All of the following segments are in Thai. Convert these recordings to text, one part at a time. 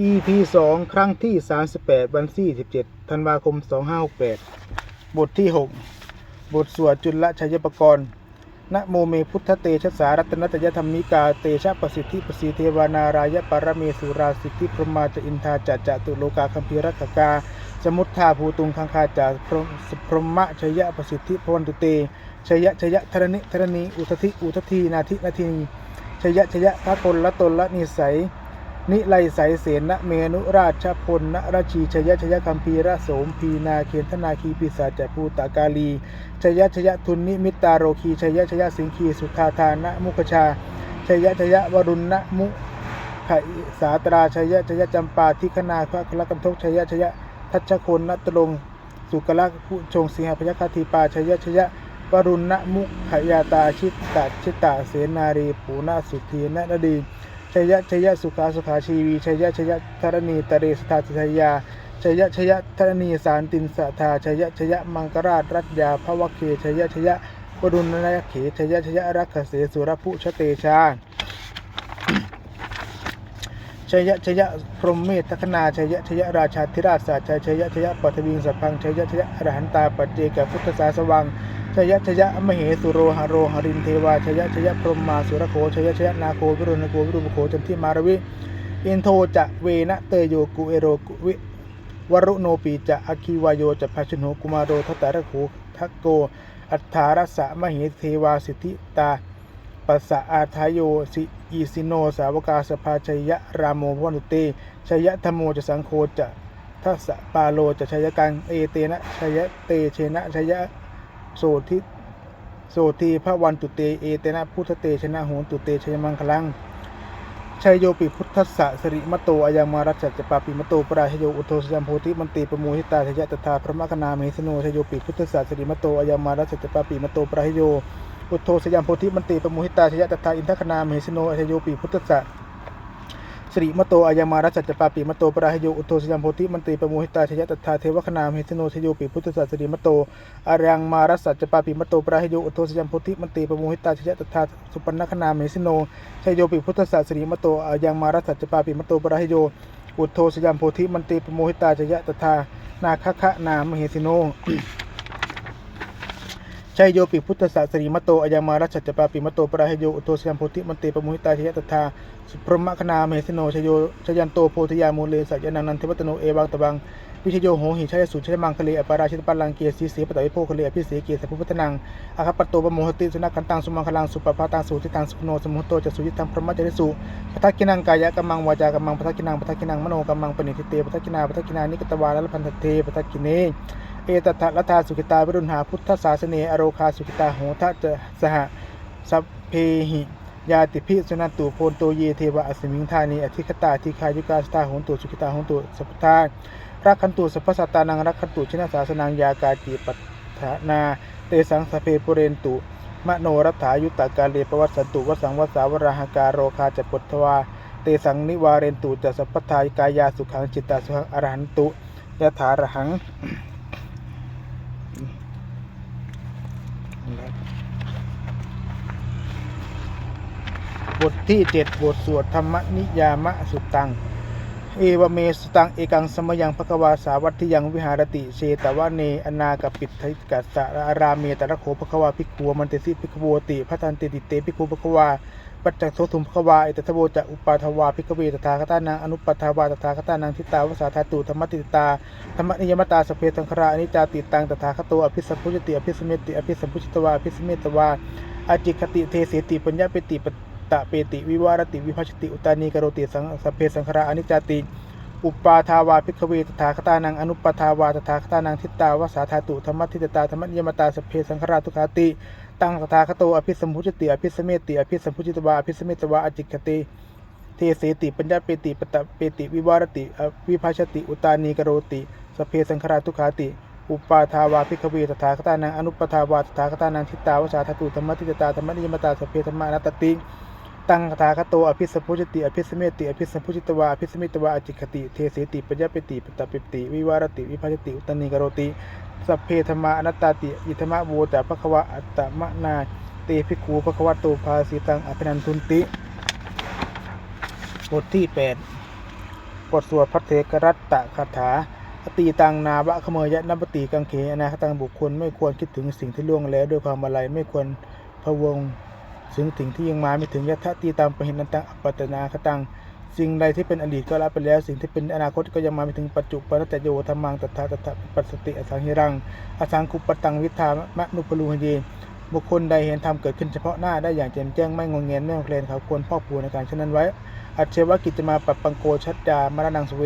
EP 2 ครั้งที่ 38 วันที่17ธันวาคม 2568 บทที่ 6 บทสวดจุลชัยปกรณ์นะโมเมพุทธเตชะสารัตนตยธรรมิกา เตชะประสิทธิประสิเทวานารายปรเมสุราสิทธิพรมาจอินทาจัจจตุโลกาคัมภีรักกา สมุทธาภูตุงคังคาจาพรหมพรมะชยะประสิทธิพวันตุเตชยะชยะธรณิธรณี อุทธิอุทธีนาทินาทินีชยะชยะพระตนละตนละนิสัย นิไลสายเสนนะเมนุราชพลนราชีชยชยคัมพีระโสมพีนาเคนธนาคีปิศาจภูตากาลี ชยชยทุนนิมิตาโรคีชยชยสิงคีสุธาทานะมุขชา ชยชยวรุณนะมุขสาตราชยชยจำปาทิคนาพระคละกันทกชยชยทัชคนนัตลงสุกละผู้ชงสิงหพยคาทีปาชยชยวรุณนะมุขยาตาชิตตชิตตาเสนารีปูนาสุธีนนดี ชยะชยะสุขาสุขาชีวีชยะชยะธรณีตเรสทาติทยาชยะชยะธรณีสารตินสทาชยะชยะมังกราชรัตยาภวเคชยะชยวรุณนายเขชยะชยะรักเสสุรพุชเตชาชยะชยะพรหมเมธทัคนาชยะชยะราชาธิราชสาชัยชยะชยะปัทวิงสัพพังชยะชยะอรหันตาปัจเจกพุทธสาสวัง ชยชยะมเหสุโรหโรหรินเทวาชยชยะพรหมาสุรโคชยชยะนาโควิรุณโกวิรุปโคจันทิมารวิอินโทจะเวนะเตโยกุเอโรกุวิวรุโนปีจะอคิวายโยจะภาชโนกุมารโรทัตตะระโขทักโก อัฏฐารสะมเหิเทวาสิทธิตาปัสสะอาทายโยสิอีสิโนสาวกาสภาชยะรามโมพวันุเตชยะธรรมโมจะสังโฆจะทัสสะปาโลจะชยกังเอเตนะชยะเตเชนะชยะ โสทิโสทีพระวันตุเตเอเตนะพุทธเตชนะโหนตุเตชยมังคลังชัยโยปิพุทธัสสะสริมโตอายังมารัจจปาปิมโตปราชโยอุโทสยัมโพธิมันติปโมหิตาทยะตถาพระมคณาเมสโนชัยโยปิพุทธัสสะสริมโตอายังมารัจจปาปิมโตปราชโยอุโทสยัมโพธิมันติปโมหิตาทยะตถาอินทคณาเมสโนชัยโยปิพุทธัสสะ สริมโตอายังมารัจจปาปิมโตปราชโยอุโทสยัมโพธิมันติปโมหิตาทยะตถาเทวคณาเมสโนชัยโยปิพุทธัสสริมโตอายังมารัจจปาปิมโตปราชโยอุโทสยัมโพธิมันติปโมหิตาทยะตถาสุปนคณาเมสโนชยโยปิพุทธศาสริมโตอายังมารัสัจจปาปิมโตปราหิโยอุทโทสยามโพธิมันติปโมหิตาจยะตถานาคคะนามเหสิโน ชัยโยปิพุทธศาสริมโตอายังมารัสสัจปาปิมโตปราหิโยอุโทสยามโพธิมันเตปโมหิตาจยะตถาสุพรหมคณามเหสิโนชยโยชยันโตโพธิยามูเลสัจยานันนันเทวตโนเอวังตะบังวิชโยโหหิชัยสุชัยมังคเลอปาราชิตปัลลังเกียสีเสปตวิโภคเลอภิเสเกียสัพพุทธนังอาคปโตปโมหติสุนักันตังสุมังคลังสุปปาตังสุทิตังสุขโนสมุตโตจะสุยิตังพรหมจริสุปทักกินังกายะกัมมังวาจากัมมังปทักกินังปทักกินังมโนกัมมังปณิทิเตปทักกินาปทักกินานิกตวาลพันธเทปทักกิเน เอตถะรัธาสุขิตาวรุณหาพุทธศาสเนอโรคาสุขิตาโหทะเจสหสัพเพหิยาติพิสุนันตุโพนโตเยเทวะอสมิงธานีอธิคตาทิคายุกาสตาโหนตุสุขิตาโหนตุสัพพทารักขันตุสัพพสัตตานังรักขันตุชนาสาสนังยากาจิปัฏฐานา เตสังสเพปุเรนตุมโนรัฐายุตตากาเลปวัสสันตุวสังวสาวราหการโรคาจะปุตถวาเตสังนิวาเรนตุจะสัพพทายกายาสุขังจิตตาสุขังอรหันตุยะถารหัง บทที่เจ็ดบทสวดธรรมนิยามะสุตัง เอวเมสุตังเอกังสมยังภควาสาวัตถิยังวิหารติเชตวะเนอนาคปิทธิกัสสะอาราเมตระโขภควาภิกขัวมันเตสิภิกขวติพัทันเตติเตภิกขุภควาปัจจักโสทุมภควาเอตทโวจะอุปาทวาภิกขเวตถาคตานังอนุปัทวาตถาคตานังทิตาวสาธาตุธรรมติตาธรรมนิยมตาสเพสังคราอนิจจาติตังตถาคโตอภิสัมพุจติอภิสเมติอภิสัมพุจตวาอภิสเมตวาอาจิคติเทเสติปัญญาเปติป ตะเปติวิวารติวิภัชติอุตานีกโรติสังสเพสังคราอนิจจติ อุปาทาวาพิกขเวตถาคตานังอนุปทาวาตถาคตานังทิตตาวสาธาตุธรรมทิตตาธรรมนิยมตาสเพสังคราทุขาติ ตังตถาคโตอภิสมพุจติอภิสเมติอภิสมพุจิตวาอภิสเมตวาอจิกติเทเสติปัญญาเปติปตะเปติวิวารติวิภัชติอุตานีกโรติสเพสังคราทุขาติอุปาทาวาพิกขเวตถาคตานังอนุปทาวาตถาคตานังทิตตาวสาธาตุธรรมทิตตาธรรมนิยมตาสเพธรรมานตติ ตังคาคโตอภิสัมพุจติอภิสเมติอภิสัมพุจิตวาอภิสเมตวาอจิคติเทเสติปัญญาเปติปตะเปติ วิวารติวิภัชติอุตนีกโรติสัพเพธรรมาอนัตตาติอิธรรมะโวแต่ภควะอัตตมะนาเตภิกขูภควะโตภาสิตังอภินันทุนติบทที่8บทสวดพระเถกรัตตะคาถาอตีตังนาวะขเมยะนัปติกังเขอนาคตังบุคคลไม่ควรคิดถึงสิ่งที่ล่วงแล้วด้วยความอะไรไม่ควรพะวง ถึงสิ่งที่ยังมาไม่ถึงยะทะตีตามประหินันตังอัปตนาคตัง สิ่งใดที่เป็นอดีตก็ละไปแล้ว สิ่งที่เป็นอนาคตก็ยังมาไม่ถึงปัจจุบันแต่โยธรรมังตถาตถาปัสสติอสังหิรัง อสังคุปตังวิธามะนุปลูหเยบุคคลใดเห็นธรรมเกิดขึ้นเฉพาะหน้าได้อย่างแจ่มแจ้งไม่งงเงียนไม่งเคลนเขาควรพ่อปูในการเช่นนั้นไว้ อัจเชวกิจจะมาปับปังโกชัดดามรณังสเว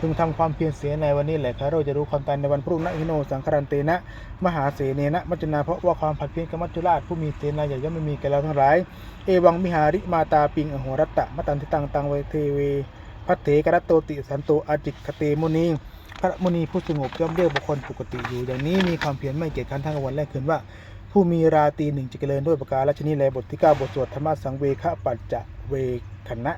พึงทำความเพียรเสียในวันนี้แหละครับเราจะรู้ความตายในวันพรุ่งนะอิโนสังครันเตนะ มหาเสเนนะ มัจนาเพราะว่าความผัดเพี้ยนกับมัจจุราชผู้มีเสนาใหญ่ย่อมไม่มีแก่เราทั้งหลาย เอวังมิหาริมาตาปิงอโหรัตตะมตันทิตังตังเวเทเวพัตเถกรัตโตติสันโตอาจิตคเตมุนีพระมุนีผู้สงบย่อมเรียกบุคคลปกติอยู่ อย่างนี้มีความเพียรไม่เกียจคร้นทั้งวันและคืนว่า ผู้มีราตีหนึ่งจะเจริญด้วยประการชนีแลบทที่9บทสวดธรรมสังเวคะปัจจเวคณะ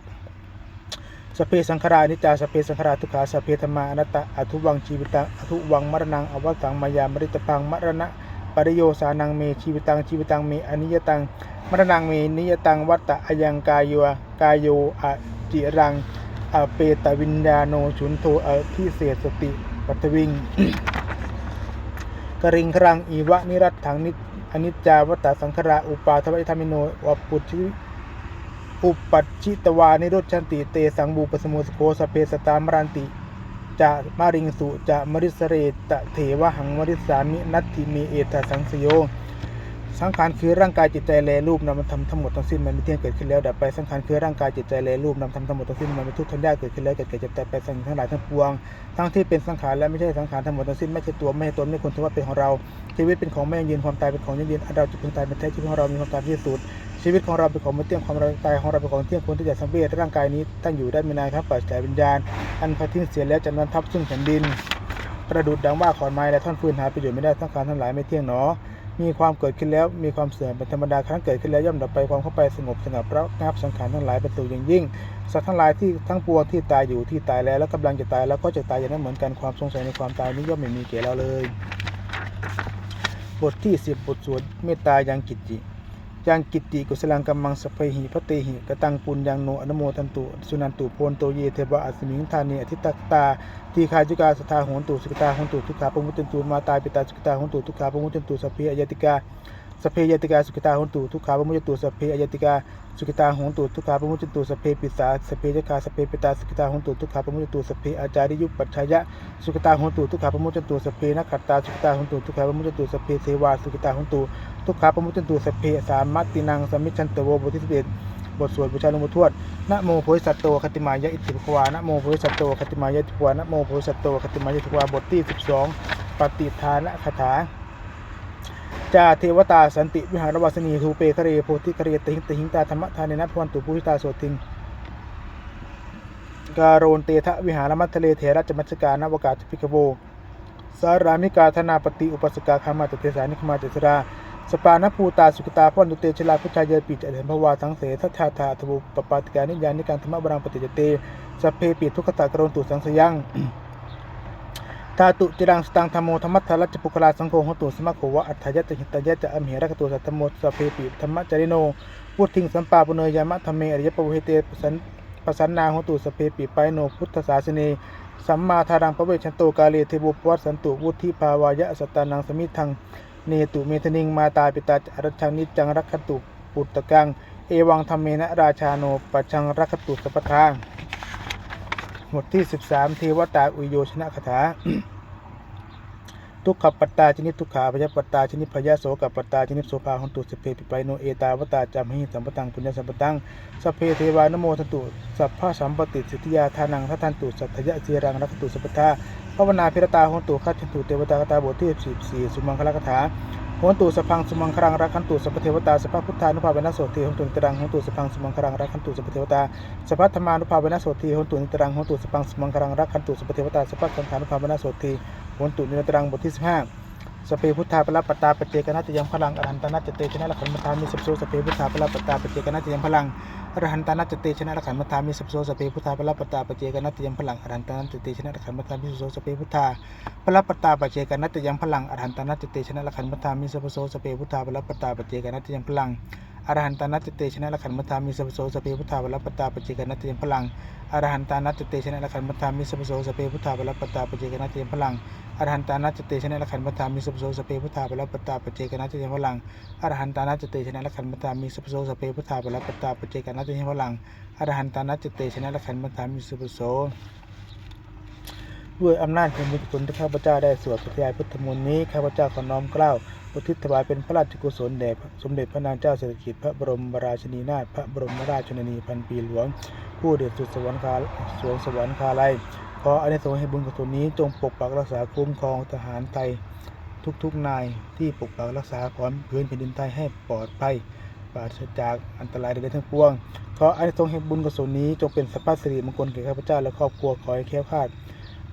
สเพสังขารานิจาสเพสังขารทุกขาสเพธรรมาอนัตตะอทุวังชีวิตังอทุวังมรณังอวัตังมายามริตพังมรณะปริโยสานังเมชีวิตังชีวิตังเมอนิยตังมรณังเมนิยตังวัตตะอยังกายโยกายโยอจิรังอเปตวิญญาโนฉุนโทอทิเศษสติปัทวิงกริงครังอีวะนิรัตถังนิอนิจจาวัตตสังขาราอุปาทวิธรรมิโนวปุชิ อุปัชชิตวานิโรธชันติเตสังบูปสมุสโคสเพสตามรันติจะมาริงสุจะมริสเรตะเถวหังมริสามินัตถิมีเอตสังสโยสังขารคือร่างกายจิตใจแลรูปนามธรรมทั้งหมดทั้งสิ้นมันมีเที่ยงเกิดขึ้นแล้วดับไปสังขารคือร่างกายจิตใจแลรูปนามธรรมทั้งหมดทั้งสิ้นมันมีทุกข์ทั้งยากเกิดขึ้นแล้วเกิดแก่เจ็บตายไปสิ่งทั้งหลายทั้งปวงทั้งที่เป็นสังขารและไม่ใช่สังขารทั้งหมดทั้งสิ้นไม่ใช่ตัวไม่ใช่ตนไม่ควรถือว่าเป็นของเราชีวิตเป็นของไม่ยืนความตายเป็นของยืนอันเราจะพึงตายเป็นแท้ชีวิตของเรามีความตายที่สุด ชีวิตของเราเป็นของไม่เที่ยงความเราตายของเราเป็นของเที่ยงควรที่จะสังเวชร่างกายนี้ตั้งอยู่ได้ไม่นานครับปัจจัยวิญญาณ อันพอทิ้งเสียแล้วจะนอนทับซึ่งแผ่นดิน ประดุดดังว่าขอนไม้และท่อนฟืนหาประโยชน์ไม่ได้ทั้งการทั้งหลายไม่เที่ยงหนอมีความเกิดขึ้นแล้วมีความเสื่อมเป็นธรรมดาครั้งเกิดขึ้นแล้วย่อมดับไปความเข้าไปสงบสงับระงับสังขารทั้งหลายเป็นสู่อย่างยิ่งสัตว์ทั้งหลายที่ทั้งปวงที่ตายอยู่ที่ตายแล้วและกำลังจะตายแล้วก็จะตายอย่างนั้นเหมือนกันความสงสัยในความตายนี้ย่อมไม่มีแก่เราเลย บทที่ 10บทสวดเมตตายังกิจจิ ยังกิตติกุสลังกัมมังสเพหิพระเตหิกตังปุญญังโนอนุโมทันตุสุนันตุโพนโตเยเทวะอัสมิงธานีอธิตตตาทีคาจุกาสทาโหนตุสุกตาโหนตุทุกขาปมุตตันตุมาตายปิตาสุกตาโหนตุทุกขาปมุตตันตุสพเพอายติกาสเพยติกาสุกตาโหนตุทุกขาปมุตตันตุสพเพอายติกาสุกตาโหนตุทุกขาปมุตตันตุสพเพปิสาสเพยกาสเพปิตาสุกตาโหนตุทุกขาปมุตตันตุสพเพอาจาริยุปปัจฉายะสุกตาโหนตุทุกขาปมุตตันตุสพเพนักขัตตาสุกตาโหนตุทุกขาปมุตตุสพเพเทวาสุกตาโหนตุทุกขาปมุตตันตุสเพสามัตตินังสมิชันตโวบทที่สิบเอ็ดบทสวดบูชาหลวงปู่ทวดนะโมโพธิสัตโตคติมายะอิติภควานะโมโพธิสัตโตคติมายะอิติภควานะโมโพธิสัตโตคติมายะอิติภควาบทที่สิบสองปฏิทานะคาถาจาเทวตาสันติวิหารวาสนีทูเปคเรโพธิคเรติหิงติหิงตาธรรมทานนนะพวันตุภูหิตาโสติงการโรนเตทะวิหารมัทะเลเถระจมัชกานวกาศพิกโวสารามิกาธนาปฏิอุปสกาคามาตเทสานิคมาเจสรา สปานภูตาสุกตาพ่อนตุเตชลาพุทธายปิจเถินภวาทั้งเสทัทธาธาทบุปปาติกานิยานิการธรรมบรังปฏิจเตสเพปิทุกขตากรนตุสังสยังธาตุจิรังสตังธรรมโมธรรมัทธรัจปุคลาสังโฆหตุสมะโขวะอัฏฐายะตหิตยะจะอมเหระกตุสัตธรรมโมสเพปิธรรมจริโนพุทธิงสัมปาปุเนยามะธรรมเมอริยปวิเตปสันปสันนาหตุสเพปิไปโนพุทธศาสเนสัมมาทารังพระเวชชันโตกาเลเทบุปวัตสันตุวุธิภาวายะสตตานังสมิทัง เนตุเมธนิงมาตาปิตาอรัชังนิจจังรักขตุปุตตะกัง เอวังธรรมเมนะราชาโนปัจชังรักขตุสัพพทางบทที่ 13 เทวตาอุยโยชนะคาถา ทุกขปัตตาชนิดทุกขาพยาปัตตาชนิดพยาโสกับปัตตาชนิดโสภาหนตุสเพปิไปโนเอตาวตาจามหิสัมปตังปุญญสัมปตังสพเพเทวานโมทตุสัพพะสัมปติสิทธิยาทานังทัทันตุสัทธยะเสีรังรักตุสัพพทาภาวนาพิรตาหนตุขัตตุเทวตากตาบทที่ยี่สุมังคลกถา หนตูสพังสมังครังรักขันตูสัพเทวตาสัพพพุทธานุภาเวนัสโสตีหนตุนิตรังหนตูสพังสมังครังรักขันตูสัพเทวตาสัพพธรรมานุภาเวนัสโสตีหนตุนิตรังหนตูสพังสมังครังรักขันตูสัพเทวตาสัพพสังขานุภาเวนัสโสตีหนตุนิตรังบทที่ห้า สเปพุทธาปละปตตาปเจกนัตยังพลังอรหันตนัตเตชนะละขันมทามิสัพโซสเปพุทธาปละปตตาปเจกนัตยังพลังอรหันตนัตเตชนะละขันมทามิสัพโซสเปพุทธาปละปตตาปเจกนัตยังพลังอรหันตนัตเตชนะละขันมทามิสัพโซสเปพุทธาปละปตตาปเจกนัตยังพลังอรหันตนัตเตชนะละขันมทามิสัพโซสเปพุทธาปละปตตาปเจกนัตยังพลัง อรหันตานัตเตชนะละขันมัทามิสัพโสสเพพุทธาวรปตาปเจกนัตเตยพลังอรหันตานัตเตชนะละขันมัทามิสัพโสสเพพุทธาวรปตาปเจกนัตเตยพลังอรหันตานัตเตชนะละขันมัทามิสัพโสสเพพุทธาวรปตาปเจกนัตเตยพลังอรหันตานัตเตชนะละขันมัทามิสัพโสสเพพุทธาวรปตาปเจกนัตเตยพลังอรหันตานัตเตชนะละขันมัทามิสัพโส ด้วยอำนาจแห่งบุญกุศลที่ข้าพเจ้าได้สวดปฏิญาณพุทธมนต์นี้ข้าพเจ้าขอน้อมเกล้าอุทิศถวายเป็นพระราชกุศลแด่สมเด็จพระนางเจ้าสิริกิติ์พระบรมราชินีนาถพระบรมราชชนนีพันปีหลวง ผู้เด็ดสุดสวรรคาสวงสวรรคาลัยขออานิสงส์ให้บุญกุศลนี้จงปกปักรักษาคุ้มครองทหารไทยทุกๆนายที่ปกปักรักษาขอนพื้นแผ่นดินไทยให้ปลอดภัยปราศจากอันตรายใดๆทั้งปวงขออานิสงส์แห่งบุญกุศลนี้จงเป็นสัพพะสิริมงคลแก่ข้าพเจ้าและครอบครัวขอให้แค้วคลาด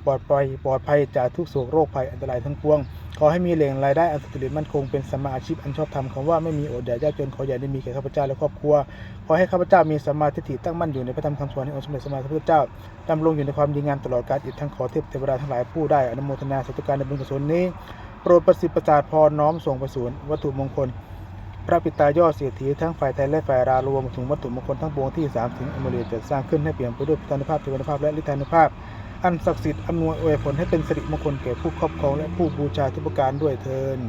ปลอดภัยปลอดภัยจากทุกโศกโรคภัยอันตรายทั้งปวง ขอให้มีแหล่งรายได้อันสุจริตมั่นคงเป็นสมาอาชีพอันชอบธรรมคำว่าไม่มีอดอยากยากจนขออย่าได้มีแก่ข้าพเจ้าและครอบครัว ขอให้ข้าพเจ้ามีสมาทิฐิตั้งมั่นอยู่ในพระธรรมคำสอนขององค์สมเด็จสมมาสัมพุทธเจ้าดำรงอยู่ในความดีงามตลอดกาลอีกทั้งขอเทพเทวดาทั้งหลายผู้ได้อนุโมทนาสาธุการในบุญกุศลนี้โปรดประสิทธิ์ประสาทพรน้อมส่งประสูนวัตถุมงคลพระปิตายอดเศรษฐีทั้งฝ่ายไทยและฝ่ายรารวมถึงวัตถุมงคลทั้งปวงที่สามถึงอมฤตจัดสร้างขึ้นให้เปลี่ยนไปด้วยพุทธานุภาพเทวานุภาพและฤทธานุภาพ อันศักดิ์สิทธิ์อำนวยอวยผลให้เป็นสิริมงคลแก่ผู้ครอบครองและผู้บูชาทุกประการด้วยเทิน